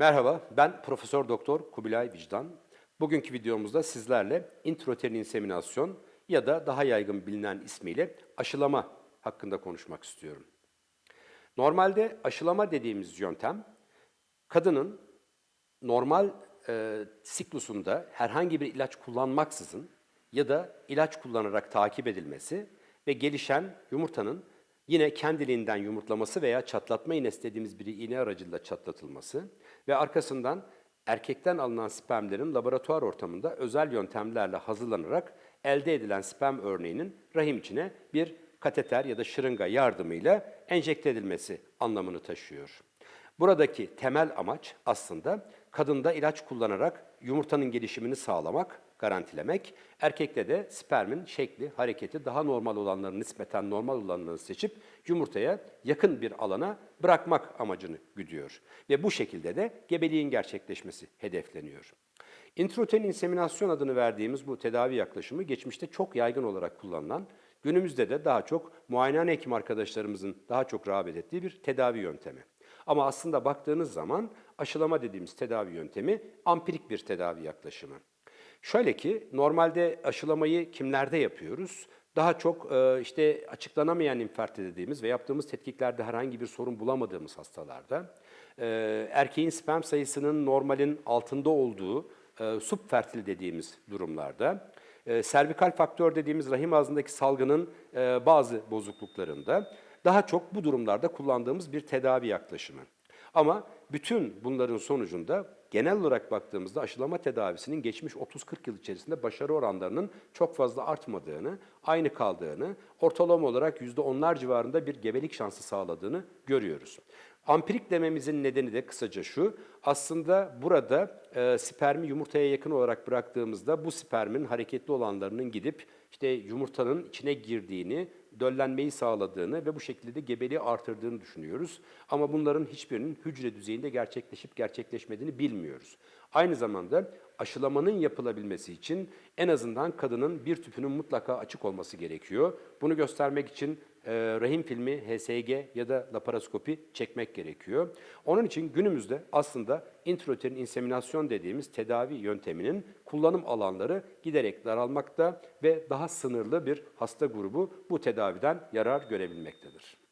Merhaba, ben Profesör Doktor Kubilay Vicdan. Bugünkü videomuzda sizlerle intrauterin inseminasyon ya da daha yaygın bilinen ismiyle aşılama hakkında konuşmak istiyorum. Normalde aşılama dediğimiz yöntem kadının normal e, siklusunda herhangi bir ilaç kullanmaksızın ya da ilaç kullanarak takip edilmesi ve gelişen yumurtanın yine kendiliğinden yumurtlaması veya çatlatma iğnesi dediğimiz bir iğne aracılığıyla çatlatılması ve arkasından erkekten alınan spermlerin laboratuvar ortamında özel yöntemlerle hazırlanarak elde edilen sperm örneğinin rahim içine bir kateter ya da şırınga yardımıyla enjekte edilmesi anlamını taşıyor. Buradaki temel amaç aslında kadında ilaç kullanarak yumurtanın gelişimini sağlamak, garantilemek. Erkekte de spermin şekli, hareketi daha normal olanların nispeten normal olanları seçip yumurtaya yakın bir alana bırakmak amacını güdüyor. Ve bu şekilde de gebeliğin gerçekleşmesi hedefleniyor. Intrauterin inseminasyon adını verdiğimiz bu tedavi yaklaşımı geçmişte çok yaygın olarak kullanılan, günümüzde de daha çok muayenehane hekim arkadaşlarımızın daha çok rağbet ettiği bir tedavi yöntemi. Ama aslında baktığınız zaman aşılama dediğimiz tedavi yöntemi ampirik bir tedavi yaklaşımı. Şöyle ki normalde aşılamayı kimlerde yapıyoruz? Daha çok e, işte açıklanamayan inferti dediğimiz ve yaptığımız tetkiklerde herhangi bir sorun bulamadığımız hastalarda, e, erkeğin sperm sayısının normalin altında olduğu e, subfertil dediğimiz durumlarda, servikal faktör dediğimiz rahim ağzındaki salgının bazı bozukluklarında daha çok bu durumlarda kullandığımız bir tedavi yaklaşımı. Ama bütün bunların sonucunda genel olarak baktığımızda aşılama tedavisinin geçmiş 30-40 yıl içerisinde başarı oranlarının çok fazla artmadığını, aynı kaldığını, ortalama olarak %10'lar civarında bir gebelik şansı sağladığını görüyoruz. Ampirik dememizin nedeni de kısaca şu, aslında burada e, spermi yumurtaya yakın olarak bıraktığımızda bu spermin hareketli olanlarının gidip işte yumurtanın içine girdiğini, döllenmeyi sağladığını ve bu şekilde de gebeliği artırdığını düşünüyoruz. Ama bunların hiçbirinin hücre düzeyinde gerçekleşip gerçekleşmediğini bilmiyoruz. Aynı zamanda aşılamanın yapılabilmesi için en azından kadının bir tüpünün mutlaka açık olması gerekiyor. Bunu göstermek için rahim filmi, HSG ya da laparoskopi çekmek gerekiyor. Onun için günümüzde aslında intrauterin inseminasyon dediğimiz tedavi yönteminin kullanım alanları giderek daralmakta ve daha sınırlı bir hasta grubu bu tedaviden yarar görebilmektedir.